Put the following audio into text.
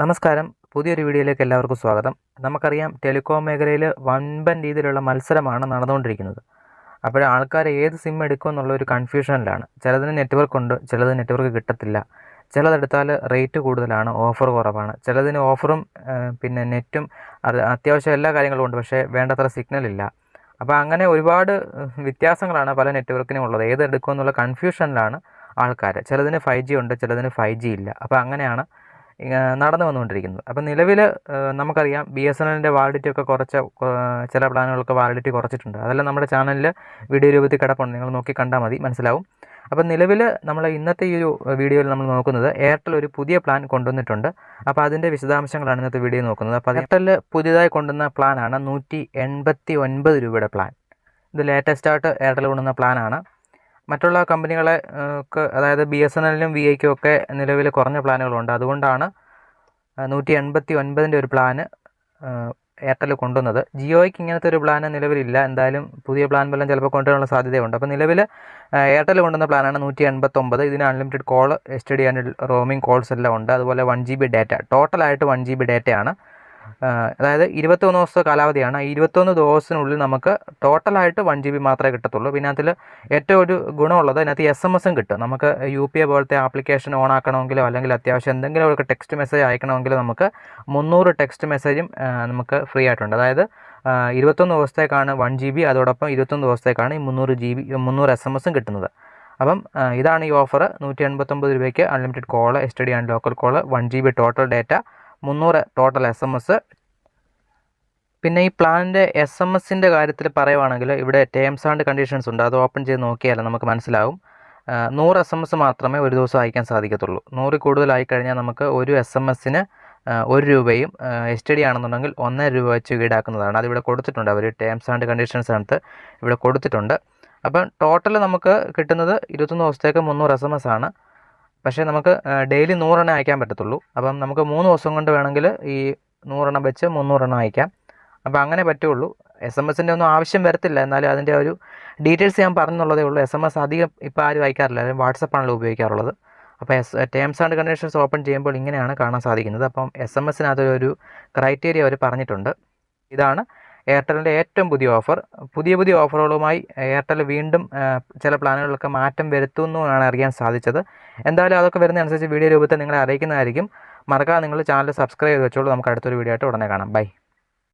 നമസ്കാരം. പുതിയൊരു വീഡിയോയിലേക്ക് എല്ലാവർക്കും സ്വാഗതം. നമുക്കറിയാം ടെലികോം മേഖലയിൽ വൻപൻ രീതിയിലുള്ള മത്സരമാണ് നടന്നുകൊണ്ടിരിക്കുന്നത്. അപ്പോൾ ആൾക്കാർ ഏത് സിം എടുക്കും എന്നുള്ള ഒരു കൺഫ്യൂഷനിലാണ് ചിലതിന് നെറ്റ്വർക്ക് ഉണ്ട് ചിലത് നെറ്റ്വർക്ക് കിട്ടത്തില്ല. ചിലതെടുത്താൽ റേറ്റ് കൂടുതലാണ് ഓഫർ കുറവാണ്. ചിലതിന് ഓഫറും പിന്നെ നെറ്റും അത് അത്യാവശ്യം എല്ലാ കാര്യങ്ങളും ഉണ്ട് പക്ഷേ വേണ്ടത്ര സിഗ്നൽ ഇല്ല. അപ്പോൾ അങ്ങനെ ഒരുപാട് വ്യത്യാസങ്ങളാണ് പല നെറ്റ്വർക്കിനും ഉള്ളത്. ഏതെടുക്കും എന്നുള്ള കൺഫ്യൂഷനിലാണ് ആൾക്കാർ ചിലതിന് ഫൈവ് ജി ഉണ്ട് ചിലതിന് ഫൈവ് ജി ഇല്ല. അപ്പോൾ അങ്ങനെയാണ് നടന്നു വന്നുകൊണ്ടിരിക്കുന്നത്. അപ്പം നിലവിൽ നമുക്കറിയാം ബി എസ് എൻ എല്ലിന്റെ വാലിഡിറ്റി ഒക്കെ കുറച്ച് ചില പ്ലാനുകൾക്ക് വാലിഡിറ്റി കുറച്ചിട്ടുണ്ട്. അതെല്ലാം നമ്മുടെ ചാനലിൽ വീഡിയോ രൂപത്തിൽ കിടപ്പുണ്ട്. നിങ്ങൾ നോക്കി കണ്ടാൽ മതി മനസ്സിലാവും. അപ്പം നിലവിൽ നമ്മൾ ഇന്നത്തെ ഈ ഒരു വീഡിയോയിൽ നമ്മൾ നോക്കുന്നത് എയർടെൽ ഒരു പുതിയ പ്ലാൻ കൊണ്ടുവന്നിട്ടുണ്ട്. അപ്പോൾ അതിന്റെ വിശദാംശങ്ങളാണ് ഇന്നത്തെ വീഡിയോ നോക്കുന്നത്. അപ്പോൾ എയർടെൽ പുതിയതായി കൊണ്ടുവന്ന പ്ലാനാണ് നൂറ്റി എൺപത്തി ഒൻപത് രൂപയുടെ പ്ലാൻ. ഇത് ലേറ്റസ്റ്റ് ആയിട്ട് എയർടെൽ കൊണ്ടുവന്ന പ്ലാനാണ്. മറ്റുള്ള കമ്പനികളെ ഒക്കെ അതായത് ബി എസ് എൻ എല്ലിനും വി ഐക്കും ഒക്കെ നിലവിൽ കുറഞ്ഞ പ്ലാനുകളുണ്ട്. അതുകൊണ്ടാണ് നൂറ്റി എൺപത്തി ഒൻപതിന്റെ ഒരു പ്ലാന് എയർടെൽ കൊണ്ടുവന്നത്. ജിയോയ്ക്ക് ഇങ്ങനത്തെ ഒരു പ്ലാൻ നിലവിലില്ല. എന്തായാലും പുതിയ പ്ലാൻ വല്ലതും ചിലപ്പോൾ കൊണ്ടുവരാനുള്ള സാധ്യതയുണ്ട്. അപ്പോൾ നിലവിൽ എയർടെൽ കൊണ്ടുവന്ന പ്ലാനാണ് നൂറ്റി എൺപത്തൊമ്പത് ഇതിന് unlimited call S D and roaming calls എല്ലാം ഉണ്ട്. അതുപോലെ വൺ ജി ബി ഡാറ്റ ടോട്ടലായിട്ട് വൺ ജി ബി ഡാറ്റയാണ്. അതായത് ഇരുപത്തൊന്ന് ദിവസത്തെ കാലാവധിയാണ്. ഈ ഇരുപത്തൊന്ന് ദിവസത്തിനുള്ളിൽ നമുക്ക് ടോട്ടലായിട്ട് വൺ ജി ബി മാത്രമേ കിട്ടത്തുള്ളൂ. പിന്നെ അതിൽ ഏറ്റവും ഒരു ഗുണമുള്ളത് അതിനകത്ത് എസ് എം എസും കിട്ടും. നമുക്ക് യു പി ഐ പോലത്തെ ആപ്ലിക്കേഷൻ ഓൺ ആക്കണമെങ്കിലോ അല്ലെങ്കിൽ അത്യാവശ്യം എന്തെങ്കിലും ഒരു ടെക്സ്റ്റ് മെസ്സേജ് അയക്കണമെങ്കിലോ നമുക്ക് മുന്നൂറ് ടെക്സ്റ്റ് മെസ്സേജും നമുക്ക് ഫ്രീ ആയിട്ടുണ്ട്. അതായത് ഇരുപത്തൊന്ന് ദിവസത്തേക്കാണ് വൺ ജി ബി അതോടൊപ്പം ഇരുപത്തൊന്ന് ദിവസത്തേക്കാണ് ഈ മുന്നൂറ് ജി ബി മുന്നൂറ് എസ് എം എസും കിട്ടുന്നത്. അപ്പം ഇതാണ് ഈ ഓഫർ നൂറ്റി എൺപത്തൊമ്പത് രൂപയ്ക്ക് unlimited call S T D and local call one G B total data മുന്നൂറ് ടോട്ടൽ എസ് എം എസ് പിന്നെ ഈ പ്ലാനിന്റെ എസ് എം എസിന്റെ കാര്യത്തിൽ പറയുവാണെങ്കിൽ ഇവിടെ ടേംസ് ആൻഡ് കണ്ടീഷൻസ് ഉണ്ട്. അത് ഓപ്പൺ ചെയ്ത് നോക്കിയാൽ നമുക്ക് മനസ്സിലാവും. നൂറ് എസ് എം എസ് മാത്രമേ ഒരു ദിവസം അയക്കാൻ സാധിക്കത്തുള്ളൂ. നൂറിൽ കൂടുതലായി കഴിഞ്ഞാൽ നമുക്ക് ഒരു എസ് എം എസിന് ഒരു രൂപയും എസ് ടി ഡി ആണെന്നുണ്ടെങ്കിൽ ഒന്നര രൂപ വെച്ച് ഈടാക്കുന്നതാണ്. അതിവിടെ കൊടുത്തിട്ടുണ്ട്. അവർ ടേംസ് ആൻഡ് കണ്ടീഷൻസ് അടുത്ത് ഇവിടെ കൊടുത്തിട്ടുണ്ട്. അപ്പം ടോട്ടൽ നമുക്ക് കിട്ടുന്നത് ഇരുപത്തൊന്ന് ദിവസത്തേക്ക് മുന്നൂറ് എസ് എം എസ് ആണ്. പക്ഷേ നമുക്ക് ഡെയിലി നൂറെണ്ണം അയക്കാൻ പറ്റത്തുള്ളൂ. അപ്പം നമുക്ക് മൂന്ന് ദിവസം കൊണ്ട് വേണമെങ്കിൽ ഈ നൂറെണ്ണം വെച്ച് മുന്നൂറെണ്ണം അയക്കാം. അപ്പോൾ അങ്ങനെ പറ്റുള്ളൂ. എസ് എം എസിന്റെ ഒന്നും ആവശ്യം വരത്തില്ല. എന്നാലും അതിന്റെ ഒരു ഡീറ്റെയിൽസ് ഞാൻ പറഞ്ഞുള്ളതേ ഉള്ളൂ. എസ് എം എസ് അധികം ഇപ്പോൾ ആരും അയക്കാറില്ല. വാട്സപ്പാണല്ലോ ഉപയോഗിക്കാറുള്ളത്. അപ്പോൾ S terms and conditions open ചെയ്യുമ്പോൾ ഇങ്ങനെയാണ് കാണാൻ സാധിക്കുന്നത്. അപ്പം എസ് എം എസിനകത്തൊരു ക്രൈറ്റീരിയ അവർ പറഞ്ഞിട്ടുണ്ട്. ഇതാണ് എയർടെലിന്റെ ഏറ്റവും പുതിയ ഓഫർ. പുതിയ പുതിയ ഓഫറുകളുമായി എയർടെൽ വീണ്ടും ചില പ്ലാനുകളൊക്കെ മാറ്റം വരുത്തുന്നു എന്നാണ് അറിയാൻ സാധിച്ചത്. എന്തായാലും അതൊക്കെ വരുന്നതനുസരിച്ച് വീഡിയോ രൂപത്തിൽ നിങ്ങളെ അറിയിക്കുന്നതായിരിക്കും. മറക്കാതെ നിങ്ങൾ ചാനൽ സബ്സ്ക്രൈബ് ചെയ്ത് വെച്ചോളൂ. നമുക്ക് അടുത്തൊരു വീഡിയോ ആയിട്ട് ഉടനെ കാണാം. ബൈ.